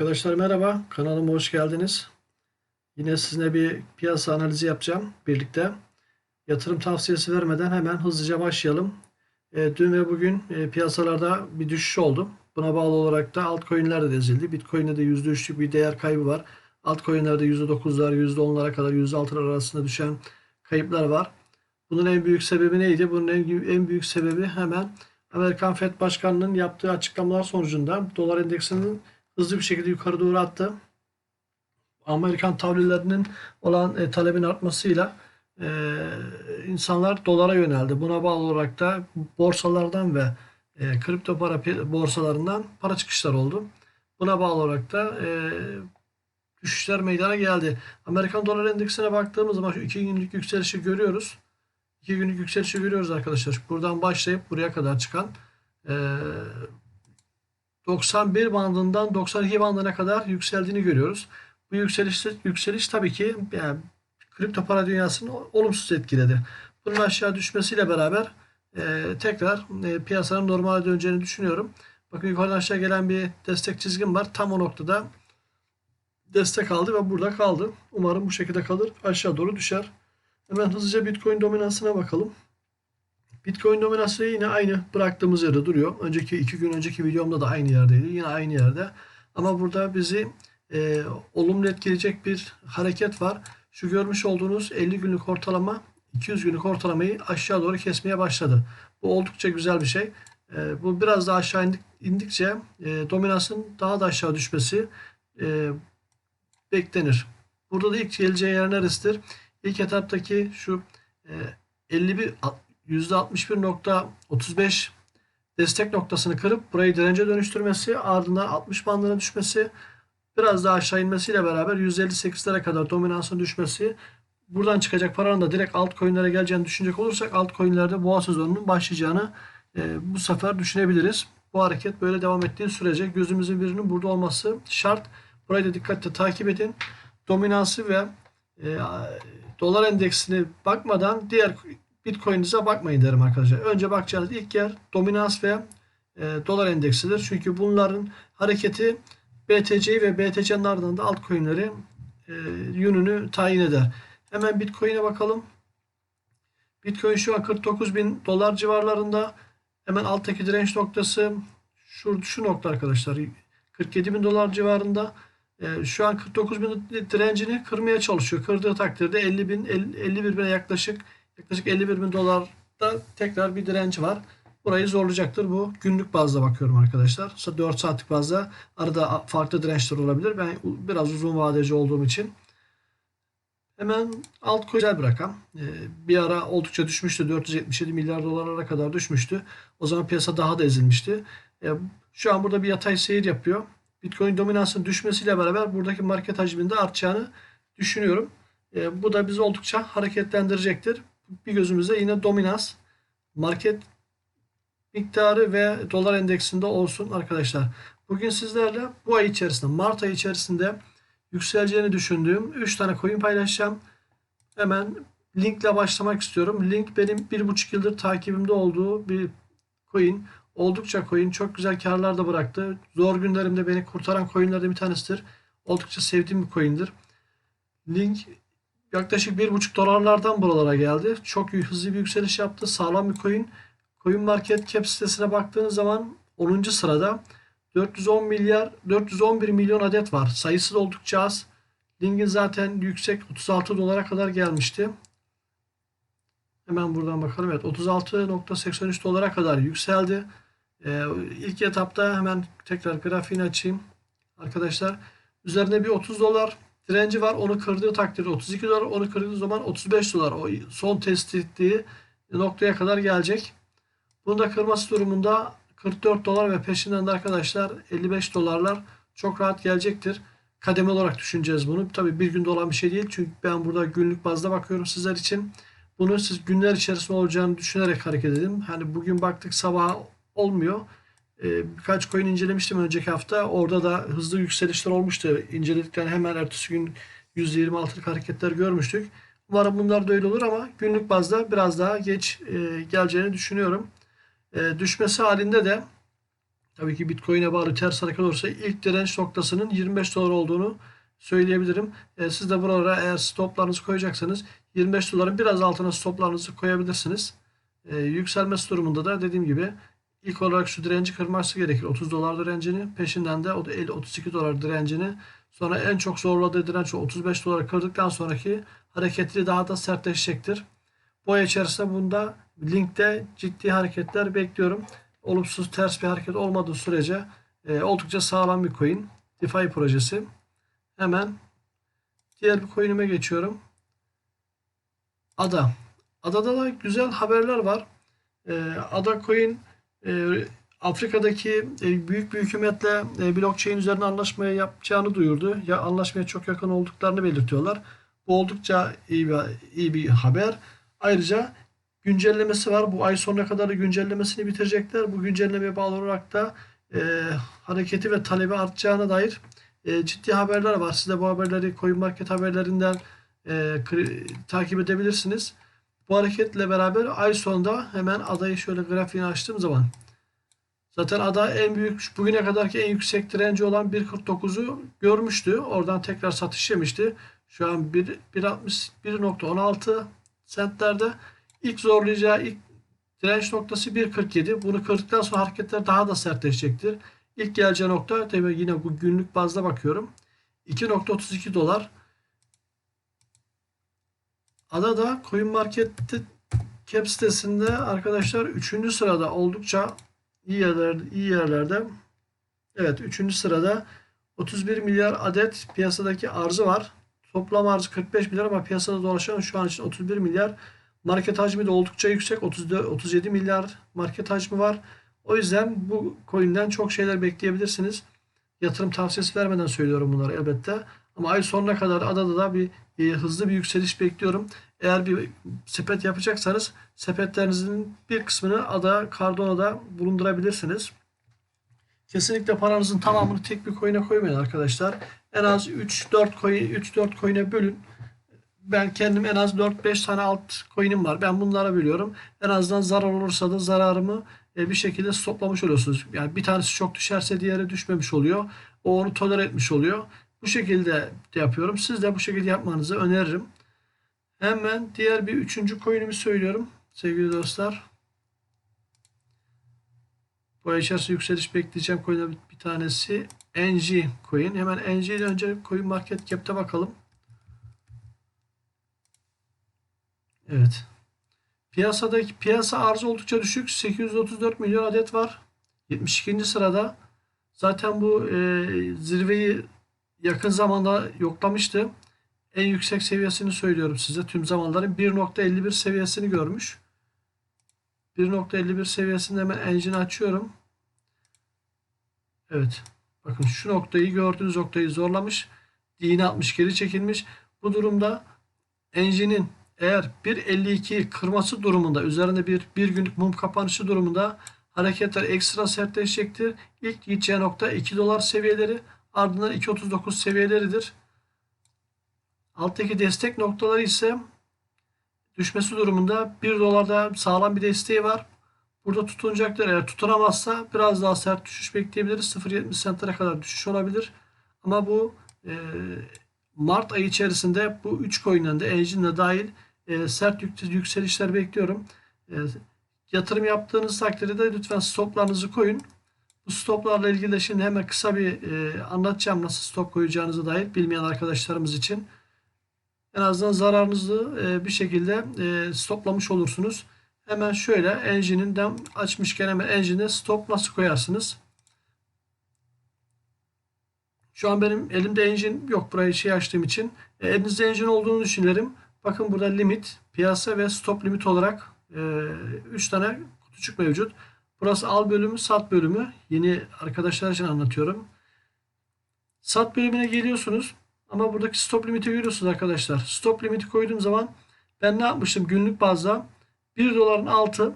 Arkadaşlar merhaba, kanalıma hoş geldiniz. Yine sizinle bir piyasa analizi yapacağım birlikte. Yatırım tavsiyesi vermeden hemen hızlıca başlayalım. E, dün ve bugün e, piyasalarda bir düşüş oldu. Buna bağlı olarak da altcoin'ler de ezildi. Bitcoin'de de %3'lük bir değer kaybı var. Altcoin'lerde %9'lar, %10'lara kadar %6'lar arasında düşen kayıplar var. Bunun en büyük sebebi neydi? Bunun en, en büyük sebebi hemen Amerikan Fed Başkanı'nın yaptığı açıklamalar sonucunda dolar endeksinin hızlı bir şekilde yukarı doğru attı. Amerikan tahvillerinin olan e, talebin artmasıyla e, insanlar dolara yöneldi. Buna bağlı olarak da borsalardan ve e, kripto para borsalarından para çıkışlar oldu. Buna bağlı olarak da e, düşüşler meydana geldi. Amerikan dolar endeksine baktığımız zaman şu iki günlük yükselişi görüyoruz. İki günlük yükselişi görüyoruz arkadaşlar. Buradan başlayıp buraya kadar çıkan e, 91 bandından 92 bandına kadar yükseldiğini görüyoruz. Bu yükseliş, yükseliş tabii ki yani kripto para dünyasını olumsuz etkiledi. Bunun aşağı düşmesiyle beraber e, tekrar e, piyasanın normale döneceğini düşünüyorum. Bakın yukarıdan aşağı gelen bir destek çizgim var. Tam o noktada destek aldı ve burada kaldı. Umarım bu şekilde kalır. Aşağı doğru düşer. Hemen hızlıca Bitcoin dominansına bakalım. Bitcoin dominasyonu yine aynı bıraktığımız yerde duruyor. Önceki iki gün önceki videomda da aynı yerdeydi. Yine aynı yerde. Ama burada bizi e, olumlu etkileyecek bir hareket var. Şu görmüş olduğunuz 50 günlük ortalama 200 günlük ortalamayı aşağı doğru kesmeye başladı. Bu oldukça güzel bir şey. E, bu biraz daha aşağı indik, indikçe e, dominansın daha da aşağı düşmesi e, beklenir. Burada da ilk geleceği yer neresidir? İlk etaptaki şu e, 51 %61.35 destek noktasını kırıp burayı dirence dönüştürmesi ardından 60 bandına düşmesi biraz daha aşağı inmesiyle beraber 158'lere kadar dominansın düşmesi buradan çıkacak paranın da direkt altcoin'lere geleceğini düşünecek olursak altcoin'lerde boğa sezonunun başlayacağını e, bu sefer düşünebiliriz. Bu hareket böyle devam ettiği sürece gözümüzün birinin burada olması şart. Burayı da dikkatle takip edin. Dominansı ve e, dolar endeksine bakmadan diğer Bitcoin'inize bakmayın derim arkadaşlar. Önce bakacağınız ilk yer dominans ve e, dolar endeksidir. Çünkü bunların hareketi BTC'yi ve BTC'nin ardından da altcoin'leri e, yönünü tayin eder. Hemen Bitcoin'e bakalım. Bitcoin şu an 49 bin dolar civarlarında. Hemen alttaki direnç noktası şu, şu nokta arkadaşlar. 47 bin dolar civarında. E, şu an 49 bin direncini kırmaya çalışıyor. Kırdığı takdirde 50 bin 50, 51 bine yaklaşık yaklaşık 51 bin dolarda tekrar bir direnç var. Burayı zorlayacaktır. Bu günlük bazda bakıyorum arkadaşlar. 4 saatlik bazda arada farklı dirençler olabilir. Ben biraz uzun vadeci olduğum için hemen altcoin güzel bir rakam. Ee, Bir ara oldukça düşmüştü. 477 milyar dolarlara kadar düşmüştü. O zaman piyasa daha da ezilmişti. Ee, Şu an burada bir yatay seyir yapıyor. Bitcoin dominansının düşmesiyle beraber buradaki market hacminde artacağını düşünüyorum. Ee, Bu da bizi oldukça hareketlendirecektir bir gözümüzde yine dominans market miktarı ve dolar endeksinde olsun arkadaşlar. Bugün sizlerle bu ay içerisinde Mart ayı içerisinde yükseleceğini düşündüğüm 3 tane coin paylaşacağım. Hemen linkle başlamak istiyorum. Link benim bir buçuk yıldır takibimde olduğu bir coin. Oldukça coin çok güzel karlar da bıraktı. Zor günlerimde beni kurtaran coinlerden bir tanesidir. Oldukça sevdiğim bir coin'dir. Link yaklaşık 1,5 dolarlardan buralara geldi. Çok hızlı bir yükseliş yaptı. Sağlam bir coin. Coin Market Cap sitesine baktığınız zaman 10. sırada 410 milyar 411 milyon adet var. Sayısı da oldukça az. Link'in zaten yüksek 36 dolara kadar gelmişti. Hemen buradan bakalım. Evet 36.83 dolara kadar yükseldi. Ee, ilk etapta hemen tekrar grafiğini açayım. Arkadaşlar üzerinde bir 30 dolar direnci var. Onu kırdığı takdirde 32 dolar. Onu kırdığı zaman 35 dolar. O son test ettiği noktaya kadar gelecek. Bunu da kırması durumunda 44 dolar ve peşinden de arkadaşlar 55 dolarlar çok rahat gelecektir. Kademe olarak düşüneceğiz bunu. Tabii bir günde olan bir şey değil. Çünkü ben burada günlük bazda bakıyorum sizler için. Bunu siz günler içerisinde olacağını düşünerek hareket edin. Hani bugün baktık sabah olmuyor. Ee, birkaç coin incelemiştim önceki hafta. Orada da hızlı yükselişler olmuştu. İnceledikten hemen ertesi gün %26'lık hareketler görmüştük. Umarım bunlar da öyle olur ama günlük bazda biraz daha geç e, geleceğini düşünüyorum. E, düşmesi halinde de tabii ki Bitcoin'e bağlı ters hareket olursa ilk direnç noktasının 25 dolar olduğunu söyleyebilirim. E, siz de buralara eğer stoplarınızı koyacaksanız 25 doların biraz altına stoplarınızı koyabilirsiniz. Yükselmesi durumunda da dediğim gibi ilk olarak şu direnci kırması gerekir. 30 dolar direncini peşinden de o da 50 32 dolar direncini sonra en çok zorladığı direnç o 35 doları kırdıktan sonraki hareketli daha da sertleşecektir. Bu ay içerisinde bunda linkte ciddi hareketler bekliyorum. Olumsuz ters bir hareket olmadığı sürece e, oldukça sağlam bir coin. DeFi projesi. Hemen diğer bir coin'ime geçiyorum. Ada. Adada da güzel haberler var. E, Ada coin Afrika'daki e, büyük bir hükümetle e, blockchain üzerine anlaşmaya yapacağını duyurdu. Ya anlaşmaya çok yakın olduklarını belirtiyorlar. Bu oldukça iyi bir, iyi bir haber. Ayrıca güncellemesi var. Bu ay sonuna kadar da güncellemesini bitirecekler. Bu güncellemeye bağlı olarak da e, hareketi ve talebi artacağına dair e, ciddi haberler var. Siz de bu haberleri CoinMarket haberlerinden e, takip edebilirsiniz. Bu hareketle beraber ay sonunda hemen adayı şöyle grafiğini açtığım zaman zaten ada en büyük bugüne kadarki en yüksek direnci olan 1.49'u görmüştü. Oradan tekrar satış yemişti. Şu an 1 1.60 1.16 sentlerde ilk zorlayacağı ilk direnç noktası 1.47. Bunu kırdıktan sonra hareketler daha da sertleşecektir. İlk geleceği nokta tabii yine bu günlük bazda bakıyorum. 2.32 dolar. Ada da CoinMarket Cap sitesinde arkadaşlar 3. sırada oldukça iyi yerlerde, iyi yerlerde. Evet 3. sırada 31 milyar adet piyasadaki arzı var. Toplam arzı 45 milyar ama piyasada dolaşan şu an için 31 milyar. Market hacmi de oldukça yüksek. 34, 37 milyar market hacmi var. O yüzden bu coin'den çok şeyler bekleyebilirsiniz. Yatırım tavsiyesi vermeden söylüyorum bunları elbette. Ama ay sonuna kadar adada da bir e, hızlı bir yükseliş bekliyorum. Eğer bir sepet yapacaksanız sepetlerinizin bir kısmını ada Cardano'da bulundurabilirsiniz. Kesinlikle paranızın tamamını tek bir coin'e koymayın arkadaşlar. En az 3-4 coin 3-4 coin'e bölün. Ben kendim en az 4-5 tane alt coin'im var. Ben bunlara bölüyorum. En azından zarar olursa da zararımı e, bir şekilde stoplamış oluyorsunuz. Yani bir tanesi çok düşerse diğeri düşmemiş oluyor. O onu tolere etmiş oluyor. Bu şekilde de yapıyorum. Siz de bu şekilde yapmanızı öneririm. Hemen diğer bir üçüncü coin'imi söylüyorum sevgili dostlar. Bu ay içerisinde yükseliş bekleyeceğim coin'e bir tanesi NG coin. Hemen NG'den önce coin market cap'te bakalım. Evet. Piyasadaki piyasa arzı oldukça düşük. 834 milyon adet var. 72. sırada. Zaten bu e, zirveyi yakın zamanda yoklamıştı. En yüksek seviyesini söylüyorum size. Tüm zamanların 1.51 seviyesini görmüş. 1.51 seviyesinde hemen engine açıyorum. Evet. Bakın şu noktayı gördüğünüz noktayı zorlamış. Dine 60 geri çekilmiş. Bu durumda engine'in eğer 1.52 kırması durumunda üzerinde bir bir günlük mum kapanışı durumunda hareketler ekstra sertleşecektir. İlk gideceği nokta 2 dolar seviyeleri ardından 2.39 seviyeleridir. Alttaki destek noktaları ise düşmesi durumunda 1 dolarda sağlam bir desteği var. Burada tutunacaktır. Eğer tutunamazsa biraz daha sert düşüş bekleyebiliriz. 0.70 sentlere kadar düşüş olabilir. Ama bu e, Mart ayı içerisinde bu 3 coin'den de Engine'de dahil e, sert yük- yükselişler bekliyorum. E, yatırım yaptığınız takdirde lütfen stoplarınızı koyun. Bu stoplarla ilgili de şimdi hemen kısa bir e, anlatacağım nasıl stop koyacağınızı dair bilmeyen arkadaşlarımız için. En azından zararınızı e, bir şekilde e, stoplamış olursunuz. Hemen şöyle engine'inden açmışken hemen engine'e stop nasıl koyarsınız? Şu an benim elimde engine yok burayı şey açtığım için. E, elinizde engine olduğunu düşünelim. Bakın burada limit, piyasa ve stop limit olarak 3 tane kutucuk mevcut. Burası al bölümü, sat bölümü. Yeni arkadaşlar için anlatıyorum. Sat bölümüne geliyorsunuz. Ama buradaki stop limiti görüyorsunuz arkadaşlar. Stop limiti koyduğum zaman ben ne yapmıştım günlük bazda 1 doların altı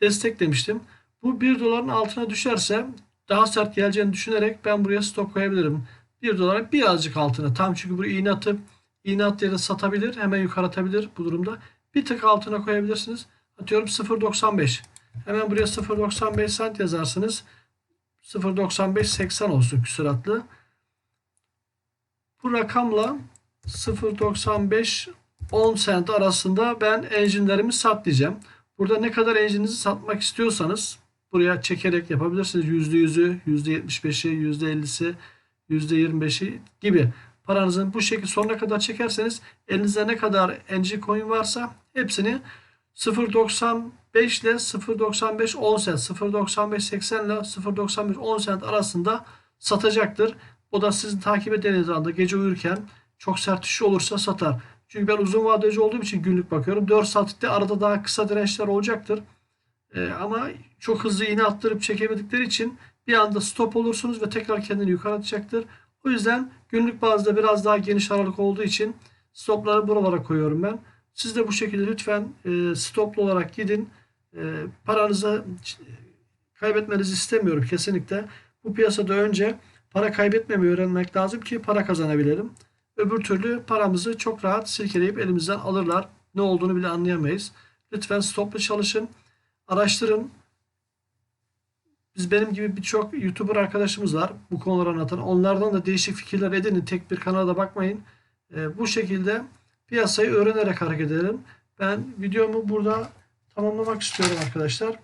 destek demiştim. Bu 1 doların altına düşerse daha sert geleceğini düşünerek ben buraya stop koyabilirim. 1 doların birazcık altına. Tam çünkü buraya iğne atıp iğne at yere satabilir. Hemen yukarı atabilir bu durumda. Bir tık altına koyabilirsiniz. Atıyorum 0.95. Hemen buraya 0.95 cent yazarsınız. 0.95-80 olsun küsuratlı. Bu rakamla 0.95 10 cent arasında ben engine'lerimi sat diyeceğim. Burada ne kadar engine'inizi satmak istiyorsanız buraya çekerek yapabilirsiniz. %100'ü, %75'i, %50'si, %25'i gibi. Paranızın bu şekilde sonuna kadar çekerseniz elinizde ne kadar NG coin varsa hepsini 0.95 ile 0.95 10 cent, 0.95 80 ile 0.95 10 cent arasında satacaktır. O da sizin takip ettiğiniz anda gece uyurken çok sert düşüş olursa satar. Çünkü ben uzun vadeci olduğum için günlük bakıyorum. 4 saatlikte arada daha kısa dirençler olacaktır. Ee, ama çok hızlı iğne attırıp çekemedikleri için bir anda stop olursunuz ve tekrar kendini yukarı atacaktır. O yüzden günlük bazda biraz daha geniş aralık olduğu için stopları buralara koyuyorum ben. Siz de bu şekilde lütfen e, stoplu olarak gidin. E, paranızı kaybetmenizi istemiyorum kesinlikle. Bu piyasada önce para kaybetmemeyi öğrenmek lazım ki para kazanabilelim. Öbür türlü paramızı çok rahat silkeleyip elimizden alırlar. Ne olduğunu bile anlayamayız. Lütfen stoplu çalışın. Araştırın. Biz benim gibi birçok YouTuber arkadaşımız var bu konuları anlatan. Onlardan da değişik fikirler edinin. Tek bir kanala bakmayın. Ee, bu şekilde piyasayı öğrenerek hareket edelim. Ben videomu burada tamamlamak istiyorum arkadaşlar.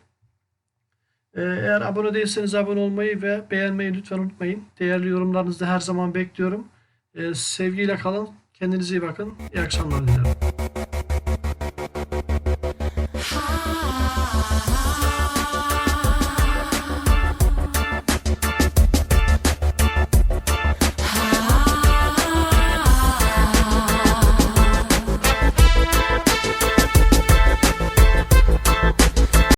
Ee, eğer abone değilseniz abone olmayı ve beğenmeyi lütfen unutmayın. Değerli yorumlarınızı her zaman bekliyorum. Ee, sevgiyle kalın. Kendinize iyi bakın. İyi akşamlar dilerim.